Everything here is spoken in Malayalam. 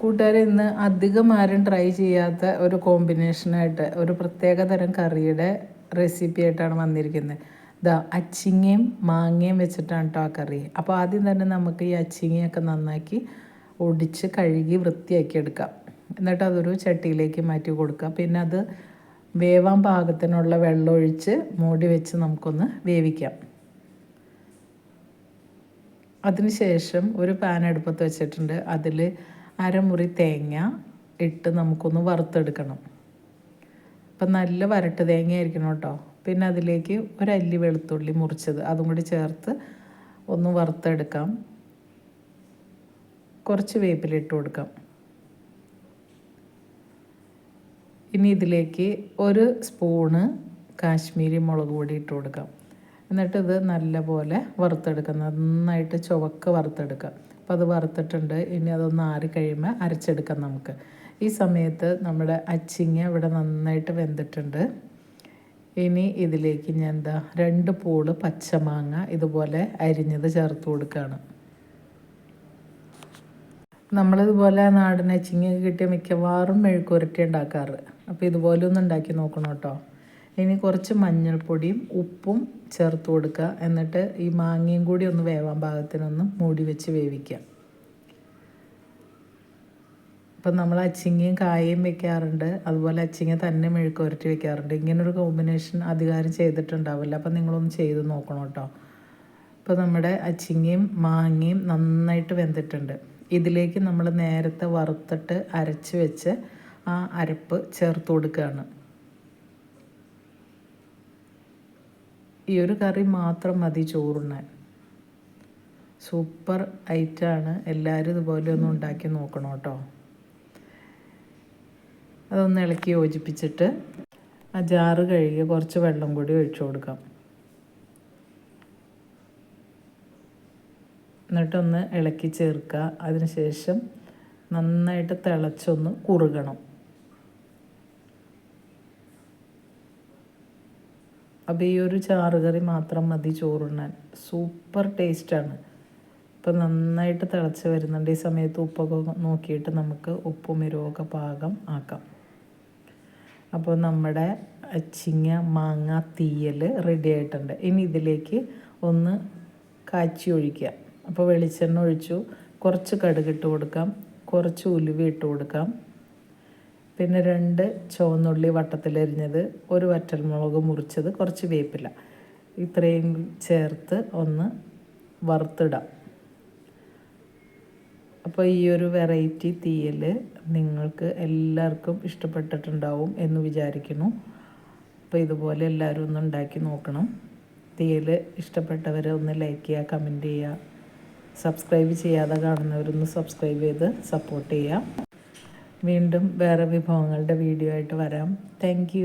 കൂട്ടുകാരെ ഇന്ന് അധികം ആരും ട്രൈ ചെയ്യാത്ത ഒരു കോമ്പിനേഷനായിട്ട് ഒരു പ്രത്യേക തരം കറിയുടെ റെസിപ്പി ആയിട്ടാണ് വന്നിരിക്കുന്നത്. ഇതാ അച്ചിങ്ങയും മാങ്ങയും വെച്ചിട്ടാണ് കേട്ടോ ആ കറി. അപ്പോൾ ആദ്യം തന്നെ നമുക്ക് ഈ അച്ചിങ്ങയൊക്കെ നന്നാക്കി ഒടിച്ച് കഴുകി വൃത്തിയാക്കി എടുക്കാം. എന്നിട്ട് അതൊരു ചട്ടിയിലേക്ക് മാറ്റി കൊടുക്കാം. പിന്നെ അത് വേവാൻ പാകത്തിനുള്ള വെള്ളം ഒഴിച്ച് മൂടി വെച്ച് നമുക്കൊന്ന് വേവിക്കാം. അതിനുശേഷം ഒരു പാൻ അടുപ്പത്ത് വെച്ചിട്ടുണ്ട്. അതിൽ അരമുറി തേങ്ങ ഇട്ട് നമുക്കൊന്ന് വറുത്തെടുക്കണം. അപ്പം നല്ല വരട്ട് തേങ്ങ ആയിരിക്കണം കേട്ടോ. പിന്നെ അതിലേക്ക് ഒരല്ലി വെളുത്തുള്ളി മുറിച്ചത് അതും കൂടി ചേർത്ത് ഒന്ന് വറുത്തെടുക്കാം. കുറച്ച് വേപ്പിലിട്ട് കൊടുക്കാം. ഇനി ഇതിലേക്ക് ഒരു സ്പൂണ് കാശ്മീരി മുളക് പൊടി ഇട്ട് കൊടുക്കാം. എന്നിട്ട് ഇത് നല്ലപോലെ വറുത്തെടുക്കാം. നന്നായിട്ട് ചുവക്ക് വറുത്തെടുക്കാം. അപ്പോൾ അത് വറുത്തിട്ടുണ്ട്. ഇനി അതൊന്ന് ആറി കഴിയുമ്പോൾ അരച്ചെടുക്കാം നമുക്ക്. ഈ സമയത്ത് നമ്മുടെ അച്ചിങ്ങ ഇവിടെ നന്നായിട്ട് വെന്തിട്ടുണ്ട്. ഇനി ഇതിലേക്ക് ഞാൻ എന്താ രണ്ട് പൂൾ പച്ചമാങ്ങ ഇതുപോലെ അരിഞ്ഞത് ചേർത്ത് കൊടുക്കുകയാണ് നമ്മളിതുപോലെ നാടൻ അച്ചിങ്ങ കിട്ടിയ മിക്കവാറും മെഴുക്കുരട്ടി ഉണ്ടാക്കാറ്. അപ്പോൾ ഇതുപോലെ ഒന്ന് ഉണ്ടാക്കി നോക്കണം കേട്ടോ. ഇനി കുറച്ച് മഞ്ഞൾപ്പൊടിയും ഉപ്പും ചേർത്ത് കൊടുക്കുക. എന്നിട്ട് ഈ മാങ്ങയും കൂടി ഒന്ന് വേവാൻ പാകത്തിനൊന്ന് മൂടി വെച്ച് വേവിക്കുക. ഇപ്പം നമ്മൾ അച്ചിങ്ങയും കായയും വെക്കാറുണ്ട്. അതുപോലെ അച്ചിങ്ങ തന്നെ മെഴുക്ക് ഉരട്ടി വെക്കാറുണ്ട്. ഇങ്ങനൊരു കോമ്പിനേഷൻ അധികാരം ചെയ്തിട്ടുണ്ടാവില്ല. അപ്പം നിങ്ങളൊന്ന് ചെയ്ത് നോക്കണം കേട്ടോ. ഇപ്പോൾ നമ്മുടെ അച്ചിങ്ങയും മാങ്ങയും നന്നായിട്ട് വെന്തിട്ടുണ്ട്. ഇതിലേക്ക് നമ്മൾ നേരത്തെ വറുത്തിട്ട് അരച്ച് വെച്ച് ആ അരപ്പ് ചേർത്ത് കൊടുക്കുകയാണ്. ഈ ഒരു കറി മാത്രം മതി ചോറുണ്ണാൻ. സൂപ്പർ ഐറ്റാണ്. എല്ലാവരും ഇതുപോലെ ഒന്ന് ഉണ്ടാക്കി നോക്കണം കേട്ടോ. അതൊന്ന് ഇളക്കി യോജിപ്പിച്ചിട്ട് ആ ജാറ് കഴുകി കുറച്ച് വെള്ളം കൂടി ഒഴിച്ചു കൊടുക്കാം. എന്നിട്ടൊന്ന് ഇളക്കി ചേർക്കുക. അതിനുശേഷം നന്നായിട്ട് തിളച്ചൊന്ന് കുറുകണം. അപ്പോൾ ഈ ഒരു ചാറുകറി മാത്രം മതി ചോറുണ്ണാൻ. സൂപ്പർ ടേസ്റ്റാണ്. ഇപ്പം നന്നായിട്ട് തിളച്ച് വരുന്നുണ്ട്. ഈ സമയത്ത് ഉപ്പൊക്കെ നോക്കിയിട്ട് നമുക്ക് ഉപ്പും എരിവൊക്കെ പാകം ആക്കാം. അപ്പോൾ നമ്മുടെ അച്ചിങ്ങ മാങ്ങ തീയൽ റെഡി ആയിട്ടുണ്ട്. ഇനി ഇതിലേക്ക് ഒന്ന് കാച്ചി ഒഴിക്കുക. അപ്പോൾ വെളിച്ചെണ്ണ ഒഴിച്ചു. കുറച്ച് കടുകിട്ട് കൊടുക്കാം. കുറച്ച് ഉലുവ ഇട്ട് കൊടുക്കാം. പിന്നെ രണ്ട് ചുവന്നുള്ളി വട്ടത്തിലരിഞ്ഞത് ഒരു വറ്റൽമുളക് മുറിച്ചത് കുറച്ച് വേപ്പില. ഇത്രയും ചേർത്ത് ഒന്ന് വറുത്തിടാം. അപ്പോൾ ഈ ഒരു വെറൈറ്റി തീയൽ നിങ്ങൾക്ക് എല്ലാവർക്കും ഇഷ്ടപ്പെട്ടിട്ടുണ്ടാവും എന്ന് വിചാരിക്കുന്നു. അപ്പോൾ ഇതുപോലെ എല്ലാവരും ഒന്ന് ഉണ്ടാക്കി നോക്കണം. തീയൽ ഇഷ്ടപ്പെട്ടവരെ ഒന്ന് ലൈക്ക് ചെയ്യുക കമന്റ് ചെയ്യുക. സബ്സ്ക്രൈബ് ചെയ്യാതെ കാണുന്നവരൊന്ന് സബ്സ്ക്രൈബ് ചെയ്ത് സപ്പോർട്ട് ചെയ്യുക. വീണ്ടും വേറെ വിഭവങ്ങളുടെ വീഡിയോ ആയിട്ട് വരാം. താങ്ക്